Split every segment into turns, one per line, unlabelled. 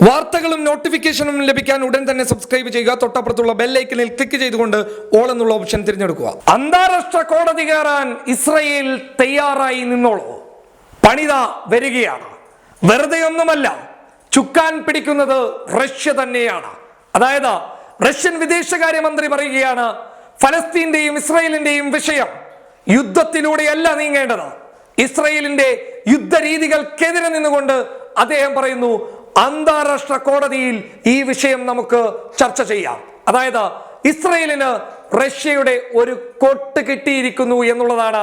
വാർത്തകളും നോട്ടിഫിക്കേഷനും ലഭിക്കാൻ ഉടൻ തന്നെ സബ്സ്ക്രൈബ് ചെയ്യുക. തൊട്ടപ്പുറത്തുള്ള ബെല്ലൈക്കനിൽ ക്ലിക്ക് ചെയ്തുകൊണ്ട് ഓൾ എന്നുള്ള ഓപ്ഷൻ തിരഞ്ഞെടുക്കുക. അന്താരാഷ്ട്ര കോടതി കയറാൻ ഇസ്രയേൽ തയ്യാറായി നിന്നോളൂ. പണിത വരികയാണ്. വെറുതെ ഒന്നുമല്ല ചുക്കാൻ പിടിക്കുന്നത് റഷ്യ തന്നെയാണ്. അതായത് റഷ്യൻ വിദേശകാര്യമന്ത്രി പറയുകയാണ് ഫലസ്തീന്റെയും ഇസ്രയേലിന്റെയും വിഷയം യുദ്ധത്തിലൂടെയല്ല നീങ്ങേണ്ടത്. ഇസ്രയേലിന്റെ യുദ്ധരീതികൾക്കെതിരെ നിന്നുകൊണ്ട് അദ്ദേഹം പറയുന്നു അന്താരാഷ്ട്ര കോടതിയിൽ ഈ വിഷയം നമുക്ക് ചർച്ച ചെയ്യാം. അതായത് ഇസ്രയേലിന് റഷ്യയുടെ ഒരു കൊട്ട് കിട്ടിയിരിക്കുന്നു എന്നുള്ളതാണ്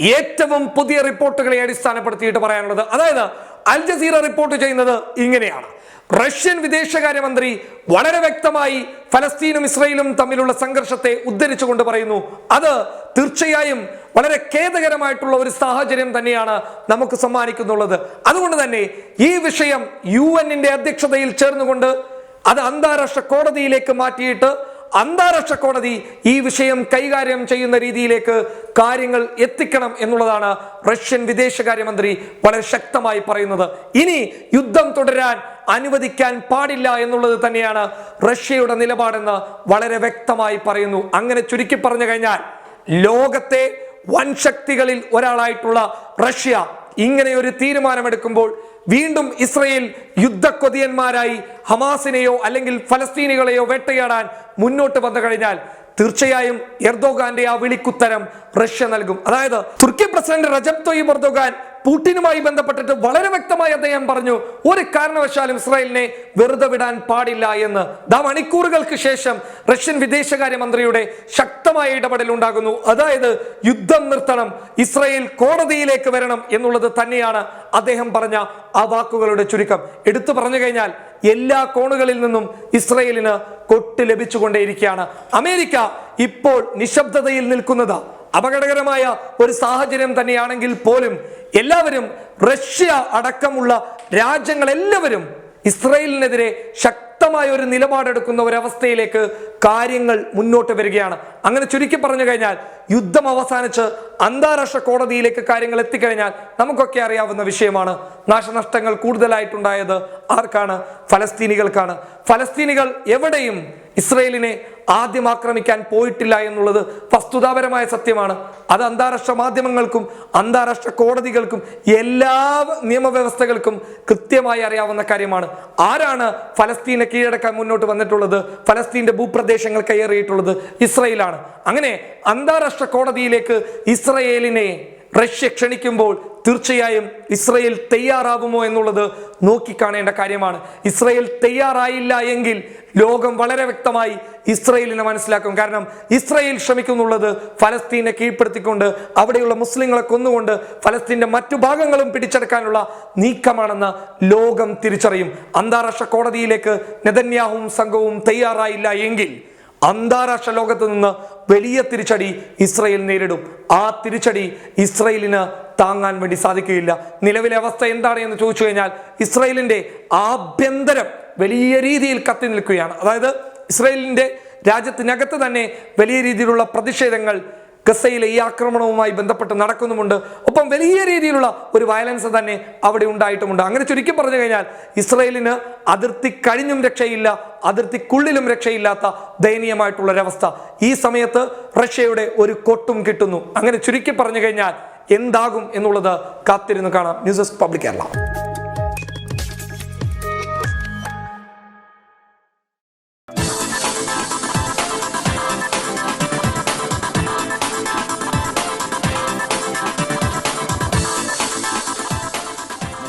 ഏറ്റവും പുതിയ റിപ്പോർട്ടുകളെ അടിസ്ഥാനപ്പെടുത്തിയിട്ട് പറയാനുള്ളത്. അതായത് അൽ ജസീറ റിപ്പോർട്ട് ചെയ്യുന്നത് ഇങ്ങനെയാണ്. റഷ്യൻ വിദേശകാര്യമന്ത്രി വളരെ വ്യക്തമായി ഫലസ്തീനും ഇസ്രയേലും തമ്മിലുള്ള സംഘർഷത്തെ ഉദ്ധരിച്ചുകൊണ്ട് പറയുന്നു. അത് തീർച്ചയായും വളരെ ഖേദകരമായിട്ടുള്ള ഒരു സാഹചര്യം തന്നെയാണ് നമുക്ക് സമ്മാനിക്കുന്നുള്ളത്. അതുകൊണ്ട് തന്നെ ഈ വിഷയം യു എന്നിന്റെ അധ്യക്ഷതയിൽ ചേർന്നുകൊണ്ട് അത് അന്താരാഷ്ട്ര കോടതിയിലേക്ക് മാറ്റിയിട്ട് അന്താരാഷ്ട്ര കോടതി ഈ വിഷയം കൈകാര്യം ചെയ്യുന്ന രീതിയിലേക്ക് കാര്യങ്ങൾ എത്തിക്കണം എന്നുള്ളതാണ് റഷ്യൻ വിദേശകാര്യമന്ത്രി വളരെ ശക്തമായി പറയുന്നത്. ഇനി യുദ്ധം തുടരാൻ അനുവദിക്കാൻ പാടില്ല എന്നുള്ളത് തന്നെയാണ് റഷ്യയുടെ നിലപാടെന്ന് വളരെ വ്യക്തമായി പറയുന്നു. അങ്ങനെ ചുരുക്കി പറഞ്ഞു കഴിഞ്ഞാൽ ലോകത്തെ വൻ ശക്തികളിൽ ഒരാളായിട്ടുള്ള റഷ്യ ഇങ്ങനെ ഒരു തീരുമാനമെടുക്കുമ്പോൾ വീണ്ടും ഇസ്രയേൽ യുദ്ധക്കൊതിയന്മാരായി ഹമാസിനെയോ അല്ലെങ്കിൽ ഫലസ്തീനികളെയോ വേട്ടയാടാൻ മുന്നോട്ട് വന്നു കഴിഞ്ഞാൽ തീർച്ചയായും എർദോഗാന്റെ ആ വിളിക്കുത്തരം റഷ്യ നൽകും. അതായത് തുർക്കി പ്രസിഡന്റ് റജബ് തൊയ്യബ് എർദോഗാൻ പൂട്ടിനുമായി ബന്ധപ്പെട്ടിട്ട് വളരെ വ്യക്തമായി അദ്ദേഹം പറഞ്ഞു ഒരു കാരണവശാലും ഇസ്രായേലിനെ വെറുതെ വിടാൻ പാടില്ല എന്ന്. ദാ മണിക്കൂറുകൾക്ക് ശേഷം റഷ്യൻ വിദേശകാര്യമന്ത്രിയുടെ ശക്തമായ ഇടപെടൽ ഉണ്ടാകുന്നു. അതായത് യുദ്ധം നിർത്തണം ഇസ്രായേൽ കോടതിയിലേക്ക് വരണം എന്നുള്ളത് തന്നെയാണ് അദ്ദേഹം പറഞ്ഞ ആ വാക്കുകളുടെ ചുരുക്കം. എടുത്തു പറഞ്ഞു കഴിഞ്ഞാൽ എല്ലാ കോണുകളിൽ നിന്നും ഇസ്രയേലിന് കൊട്ട് ലഭിച്ചുകൊണ്ടേയിരിക്കുകയാണ്. അമേരിക്ക ഇപ്പോൾ നിശബ്ദതയിൽ നിൽക്കുന്നത്. അപകടകരമായ ഒരു സാഹചര്യം തന്നെയാണെങ്കിൽ പോലും എല്ലാവരും റഷ്യ അടക്കമുള്ള രാജ്യങ്ങളെല്ലാവരും ഇസ്രയേലിനെതിരെ ശക്തമായ ഒരു നിലപാടെടുക്കുന്ന ഒരവസ്ഥയിലേക്ക് കാര്യങ്ങൾ മുന്നോട്ട് വരികയാണ്. അങ്ങനെ ചുരുക്കി പറഞ്ഞു കഴിഞ്ഞാൽ യുദ്ധം അവസാനിച്ച് അന്താരാഷ്ട്ര കോടതിയിലേക്ക് കാര്യങ്ങൾ എത്തിക്കഴിഞ്ഞാൽ നമുക്കൊക്കെ അറിയാവുന്ന വിഷയമാണ് നാശനഷ്ടങ്ങൾ കൂടുതലായിട്ടുണ്ടായത് ആർക്കാണ്? ഫലസ്തീനികൾക്കാണ്. ഫലസ്തീനികൾ എവിടെയും ഇസ്രയേലിനെ ആദ്യം ആക്രമിക്കാൻ പോയിട്ടില്ല എന്നുള്ളത് വസ്തുതാപരമായ സത്യമാണ്. അത് അന്താരാഷ്ട്ര മാധ്യമങ്ങൾക്കും അന്താരാഷ്ട്ര കോടതികൾക്കും എല്ലാ നിയമവ്യവസ്ഥകൾക്കും കൃത്യമായി അറിയാവുന്ന കാര്യമാണ്. ആരാണ് ഫലസ്തീനെ കീഴടക്കാൻ മുന്നോട്ട് വന്നിട്ടുള്ളത്? ഫലസ്തീന്റെ ഭൂപ്രദേശങ്ങൾ കയറിയിട്ടുള്ളത് ഇസ്രയേലാണ്. അങ്ങനെ അന്താരാഷ്ട്ര കോടതിയിലേക്ക് ഇസ്രയേലിനെ റഷ്യ ക്ഷണിക്കുമ്പോൾ തീർച്ചയായും ഇസ്രയേൽ തയ്യാറാകുമോ എന്നുള്ളത് നോക്കിക്കാണേണ്ട കാര്യമാണ്. ഇസ്രയേൽ തയ്യാറായില്ല എങ്കിൽ ലോകം വളരെ വ്യക്തമായി ഇസ്രയേലിനെ മനസ്സിലാക്കും. കാരണം ഇസ്രയേൽ ശ്രമിക്കുന്നുള്ളത് ഫലസ്തീനെ കീഴ്പ്പെടുത്തിക്കൊണ്ട് അവിടെയുള്ള മുസ്ലിങ്ങളെ കൊന്നുകൊണ്ട് ഫലസ്തീന്റെ മറ്റു ഭാഗങ്ങളും പിടിച്ചെടുക്കാനുള്ള നീക്കമാണെന്ന് ലോകം തിരിച്ചറിയും. അന്താരാഷ്ട്ര കോടതിയിലേക്ക് നെതന്യാഹുവും സംഘവും തയ്യാറായില്ല എങ്കിൽ അന്താരാഷ്ട്ര ലോകത്ത് നിന്ന് വലിയ തിരിച്ചടി ഇസ്രയേൽ നേരിടും. ആ തിരിച്ചടി ഇസ്രയേലിന് താങ്ങാൻ വേണ്ടി സാധിക്കുകയില്ല. നിലവിലെ അവസ്ഥ എന്താണ് എന്ന് ചോദിച്ചു കഴിഞ്ഞാൽ ഇസ്രയേലിന്റെ ആഭ്യന്തരം വലിയ രീതിയിൽ കത്തി നിൽക്കുകയാണ്. അതായത് ഇസ്രയേലിന്റെ രാജ്യത്തിനകത്ത് തന്നെ വലിയ രീതിയിലുള്ള പ്രതിഷേധങ്ങൾ ഗസയിലെ ഈ ആക്രമണവുമായി ബന്ധപ്പെട്ട് നടക്കുന്നുമുണ്ട്. ഒപ്പം വലിയ രീതിയിലുള്ള ഒരു വയലൻസ് തന്നെ അവിടെ ഉണ്ടായിട്ടുമുണ്ട്. അങ്ങനെ ചുരുക്കി പറഞ്ഞു കഴിഞ്ഞാൽ ഇസ്രയേലിന് അതിർത്തി കഴിഞ്ഞും രക്ഷയില്ല അതിർത്തിക്കുള്ളിലും രക്ഷയില്ലാത്ത ദയനീയമായിട്ടുള്ളൊരവസ്ഥ. ഈ സമയത്ത് റഷ്യയുടെ ഒരു കൊട്ടും കിട്ടുന്നു. അങ്ങനെ ചുരുക്കി പറഞ്ഞു കഴിഞ്ഞാൽ എന്താകും എന്നുള്ളത് കാത്തിരുന്ന് കാണാം. News desk public Kerala.